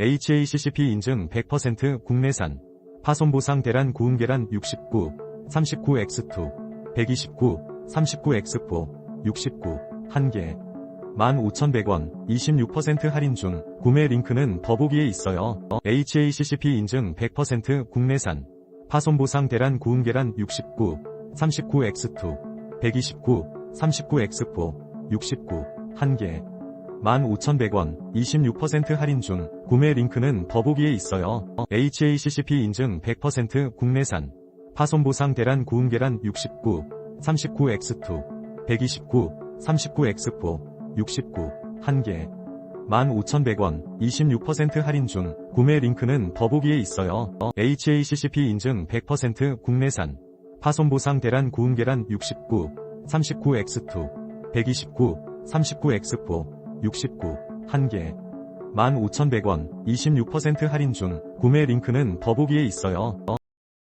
HACCP 인증 100% 국내산 파손보상 대란 구운 계란 69, 39X2, 129, 39X4, 69, 1개. 15,100원, 26% 할인 중, 구매 링크는 더보기에 있어요. HACCP 인증 100% 국내산 파손보상 대란 구운 계란 69, 39X2, 129, 39X4, 69, 1개. 15,100원, 26% 할인 중, 구매 링크는 더보기에 있어요. HACCP 인증 100% 국내산 파손보상 대란 구운 계란 69, 39X2, 129, 39X4, 69, 1개. 15,100원, 26% 할인 중, 구매 링크는 더보기에 있어요. HACCP 인증 100% 국내산 파손보상 대란 구운 계란 69, 39X2, 129, 39X4, 69, 1개. 15,100원, 26% 할인 중, 구매 링크는 더보기에 있어요.